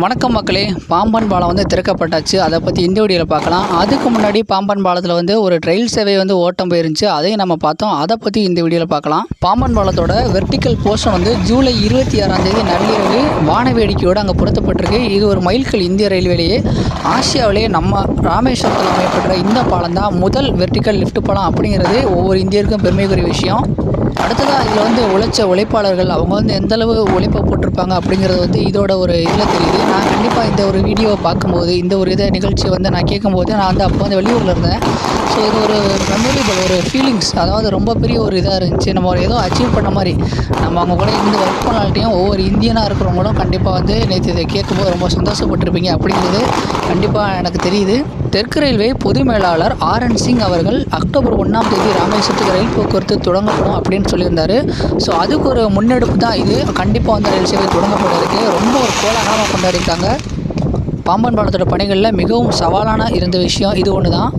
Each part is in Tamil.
வணக்கம் மக்களே. பாம்பன் பாலம் வந்து திறக்கப்பட்டாச்சு. அதை பற்றி இந்த வீடியோவில் பார்க்கலாம். அதுக்கு முன்னாடி பாம்பன் பாலத்தில் வந்து ஒரு ரயில் சேவை வந்து ஓட்டம் போயிருந்துச்சு. அதையும் நம்ம பார்த்தோம். அதை பற்றி இந்த வீடியோவில் பார்க்கலாம். பாம்பன் பாலத்தோட வெர்டிக்கல் போர்ஷன் வந்து ஜூலை இருபத்தி ஆறாம் தேதி நள்ளிரவு வான வேடிக்கையோடு அங்கே பொருத்தப்பட்டிருக்கு இது ஒரு மைல்கல் இந்திய ரயில்வேலேயே. ஆசியாவிலேயே நம்ம ராமேஸ்வரத்தில் அமையப்படுற இந்த பாலம் தான் முதல் வெர்டிக்கல் லிஃப்ட் பாலம் அப்படிங்கிறது ஒவ்வொரு இந்தியருக்கும் பெருமைக்குரிய விஷயம். அடுத்ததாக இதில் வந்து உழைச்ச உழைப்பாளர்கள் அவங்க வந்து எந்த அளவு உழைப்பை போட்டிருப்பாங்க அப்படிங்கிறது வந்து இதோட ஒரு இதில் தெரியுது. நான் கண்டிப்பாக இந்த ஒரு வீடியோவை பார்க்கும்போது இந்த ஒரு இதை நிகழ்ச்சியை வந்து நான் கேட்கும்போது நான் வந்து அப்போ வந்து வெளியூரில் இருந்தேன். ஸோ இது ஒரு மெமரபிள் ஒரு ஃபீலிங்ஸ் அதாவது ரொம்ப பெரிய ஒரு இதாக இருந்துச்சு. நம்ம ஒரு ஏதோ அச்சீவ் பண்ண மாதிரி. நம்ம அவங்க கூட இருந்து ஒர்க் பண்ணால்ட்டையும் ஒவ்வொரு இந்தியனாக இருக்கிறவங்களும் கண்டிப்பாக வந்து நேற்று இதை கேட்கும்போது ரொம்ப சந்தோஷப்பட்டிருப்பீங்க அப்படிங்கிறது கண்டிப்பாக எனக்கு தெரியுது. தெற்கு ரயில்வே பொது மேலாளர் ஆர் என் சிங் அவர்கள் அக்டோபர் ஒன்றாம் தேதி ராமேஸ்வரத்துக்கு ரயில் போக்குவரத்து தொடங்கப்படும் அப்படின்னு சொல்லியிருந்தாரு. ஸோ அதுக்கு ஒரு முன்னெடுப்பு தான் இது. கண்டிப்பாக வந்து ரயில் சேவை தொடங்கப்பட இருக்குது ரொம்ப ஒரு கோலாகலமாக கொண்டாடிருக்காங்க பாம்பன் பாலத்தோட பணிகளில் மிகவும் சவாலான இருந்த விஷயம் இது ஒன்று தான்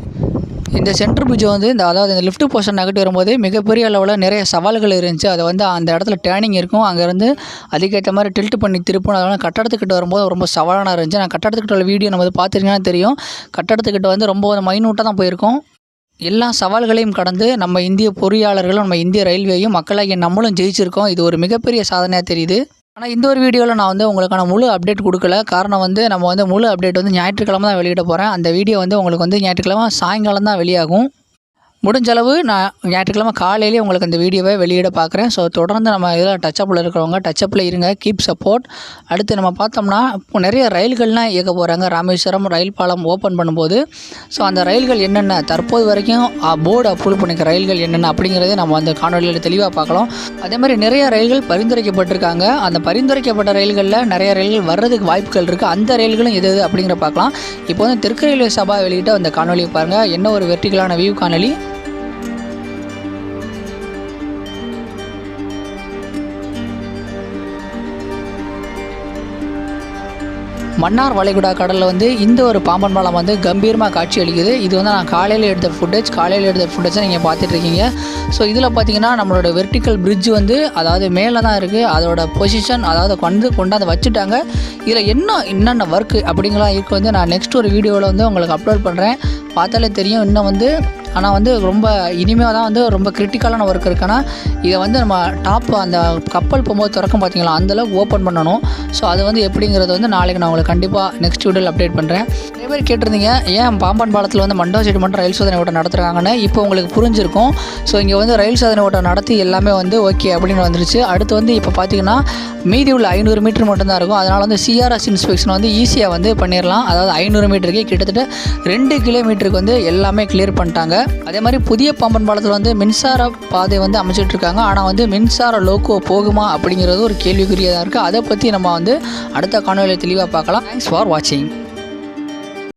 இந்த சென்ட்ரு பிரிட்ஜ் வந்து இந்த அதாவது இந்த லிஃப்ட் போர்ஷன் நகட்டு வரும்போது மிகப்பெரிய அளவில் நிறைய சவால்கள் இருந்துச்சு. அதை வந்து அந்த இடத்துல டேர்னிங் இருக்கும். அங்கேருந்து அதுக்கேற்ற மாதிரி டில்ட் பண்ணி திருப்பணும். அதனால் கட்டடத்துக்கிட்ட வரும்போது ரொம்ப சவாலான இருந்துச்சு. நான் கட்டடத்துக்கிட்ட உள்ள வீடியோ நம்ம வந்து பார்த்துருக்கீங்கன்னா தெரியும். கட்டடத்துக்கிட்ட வந்து ரொம்ப மைனூட்டாக தான் போயிருக்கோம். எல்லா சவால்களையும் கடந்து நம்ம இந்திய பொறியாளர்களும் நம்ம இந்திய ரயில்வேயும் மக்களாகிய நம்மளும் ஜெயிச்சிருக்கோம். இது ஒரு மிகப்பெரிய சாதனையாக தெரியுது. ஆனால் இந்த ஒரு வீடியோவில் நான் வந்து உங்களுக்கான முழு அப்டேட் கொடுக்கல. காரணம் வந்து நம்ம வந்து முழு அப்டேட் வந்து ஞாயிற்றுக்கிழமை தான் வெளியிட போகிறேன் அந்த வீடியோ வந்து உங்களுக்கு வந்து ஞாயிற்றுக்கிழமை சாயங்காலம் தான் வெளியாகும். முடிஞ்சளவு நான் ஞாயிற்றுக்கிழமை காலையிலேயே உங்களுக்கு அந்த வீடியோவை வெளியிட பார்க்குறேன். ஸோ தொடர்ந்து நம்ம இதில் டச்சப்பில் இருக்கிறவங்க டச்சப்பில் இருங்க கீப் சப்போர்ட் அடுத்து நம்ம பார்த்தோம்னா இப்போ நிறைய ரயில்கள்லாம் இயக்க போகிறாங்க ராமேஸ்வரம் ரயில் பாலம் ஓப்பன் பண்ணும்போது. ஸோ அந்த ரயில்கள் என்னென்ன? தற்போது வரைக்கும் போர்டு அப்ரூவ் பண்ணிக்க ரயில்கள் என்னென்ன அப்படிங்கிறதே நம்ம அந்த காணொலியில் தெளிவாக பார்க்கலாம். அதே மாதிரி நிறைய ரயில்கள் பரிந்துரைக்கப்பட்டிருக்காங்க. அந்த பரிந்துரைக்கப்பட்ட ரயில்களில் நிறைய ரயில்கள் வர்றதுக்கு வாய்ப்புகள் இருக்குது அந்த ரயில்களும் எது எது அப்படிங்கிற பார்க்கலாம். இப்போ வந்து தெற்கு ரயில்வே சபா வெளியிட்ட அந்த காணொலியை பாருங்கள் என்ன ஒரு வெர்டிகலான வியூ காணொலி? மன்னார் வளைகுடா கடலில் வந்து இந்த ஒரு பாம்பன் பாலம் வந்து கம்பீரமாக காட்சி அளிக்குது. இது வந்து நான் காலையில் எடுத்த ஃபுட்டேஜ் காலையில் எடுத்த ஃபுட்டேஜை நீங்கள் பார்த்துட்டு இருக்கீங்க ஸோ இதில் பார்த்தீங்கன்னா நம்மளோட வெர்டிக்கல் பிரிட்ஜ் வந்து அதாவது மேலே தான் இருக்குது அதோட பொசிஷன் அதாவது கொண்டு கொண்டாந்து வச்சுட்டாங்க. இதில் என்ன என்னென்ன ஒர்க்கு அப்படிங்கலாம் இருக்குது வந்து நான் நெக்ஸ்ட் ஒரு வீடியோவில் வந்து உங்களுக்கு அப்லோட் பண்ணுறேன் பார்த்தாலே தெரியும். இன்னும் வந்து ஆனால் வந்து ரொம்ப இனிமேல் தான் வந்து ரொம்ப கிரிட்டிக்கலான ஒர்க் இருக்குன்னா இதை வந்து நம்ம டாப் அந்த கப்பல் போகும்போது திறக்கும் பார்த்தீங்களா அந்தளவுக்கு ஓப்பன் பண்ணணும். ஸோ அது வந்து எப்படிங்கிறது வந்து நாளைக்கு நான் உங்களுக்கு கண்டிப்பாக நெக்ஸ்ட் வீடியோவில் அப்டேட் பண்ணுறேன் நிறைய பேர் கேட்டிருந்தீங்க ஏன் பாம்பன் பாலத்தில் வந்து மண்டோ சைடு மட்டும் ரயில் சோதனை ஓட்டம் நடத்துகிறாங்கன்னு இப்போ உங்களுக்கு புரிஞ்சிருக்கும். ஸோ இங்கே வந்து ரயில் சோதனை ஓட்டம் நடத்தி எல்லாமே வந்து ஓகே அப்படின்னு வந்துருச்சு. அடுத்து வந்து இப்போ பார்த்தீங்கன்னா மீதி உள்ள ஐநூறு மீட்டர் மட்டும்தான் இருக்கும். அதனால் வந்து சிஆர்எஸ் இன்ஸ்பெக்ஷன் வந்து ஈஸியாக வந்து பண்ணிடலாம் அதாவது ஐநூறு மீட்டருக்கு கிட்டத்தட்ட ரெண்டு கிலோமீட்டருக்கு வந்து எல்லாமே கிளியர் பண்ணிட்டாங்க. அதே மாதிரி புதிய பாம்பன் பாலத்தில் வந்து மின்சார பாதை வந்து அமைச்சிட்டு இருக்காங்க ஆனால் வந்து மின்சார லோக்கோ போகுமா அப்படிங்கிறது ஒரு கேள்விக்குரியதாக இருக்குது அதை பற்றி நம்ம வந்து அடுத்த காணொலியில் தெளிவாக பார்க்கலாம். தேங்க்ஸ் ஃபார் வாட்சிங்